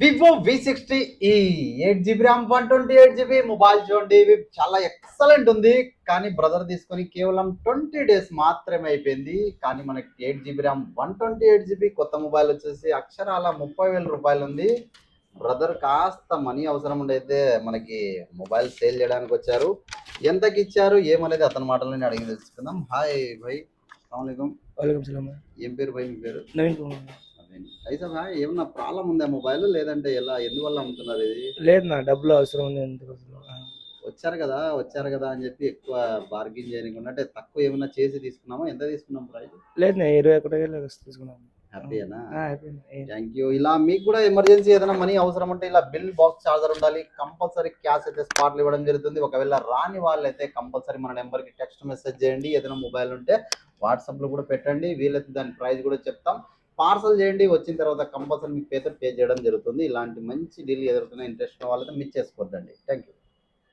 Vivo V sixty ఈ eight GB RAM one twenty eight GB mobile చూడండి. ఇవి చాలా ఎక్సలెంట్ ఉంది. కానీ బ్రదర్ తీసుకొని కేవలం ట్వంటీ డేస్ మాత్రమే అయిపోయింది. కానీ మనకి eight GB RAM one twenty eight GB కొత్త మొబైల్ వచ్చేసి అక్షరాల ముప్పై వేల రూపాయలు ఉంది. బ్రదర్ కాస్త మనీ అవసరం ఉండైతే మనకి మొబైల్ సేల్ చేయడానికి వచ్చారు. ఎంతకి ఇచ్చారు? ఏమనేది అతని మాటలని అడిగి తెలుసుకుందాం. హాయ్ భయ్ అస్సలం ఏం పేరు భాయ్ మీ పేరు? నవీన్ కుమార్. భాయ్ ఏమన్నా ప్రాబ్లం ఉందా మొబైల్? లేదంటే ఎలా? ఎందువల్ల అమ్ముతున్నారు ఇది? లేదు నా డబ్బులు అవసరం ఉంది వచ్చారు కదా వచ్చారు కదా అని చెప్పి ఎక్కువ బార్గెన్ చేయకుండా అంటే తక్కువ ఏమైనా చేసి తీసుకున్నామా? ఎంత తీసుకున్నాం ప్రైస్ లేదు నేను ఇరవై ఒకటి వేలు తీసుకున్నాను. హ్యాపీయేనా థ్యాంక్ యూ ఇలా మీకు కూడా ఎమర్జెన్సీ ఏదైనా మనీ అవసరం ఉంటే ఇలా బిల్ బాక్స్ చార్జర్ ఉండాలి కంపల్సరీ క్యాష్ అయితే స్పాట్లు ఇవ్వడం జరుగుతుంది. ఒకవేళ రాని వాళ్ళైతే కంపల్సరీ మన నెంబర్కి టెక్స్ట్ మెసేజ్ చేయండి. ఏదైనా మొబైల్ ఉంటే వాట్సాప్లో కూడా పెట్టండి. వీలైతే దాని ప్రైస్ కూడా చెప్తాం. పార్సల్ చేయండి వచ్చిన తర్వాత కంపల్సరీ మీకు పేపర్ పే చేయడం జరుగుతుంది. ఇలాంటి మంచి డీల్ ఎదురుతున్న ఇంట్రెస్ట్ వాళ్ళతో మిస్ చేసుకోవద్దండి. Thank you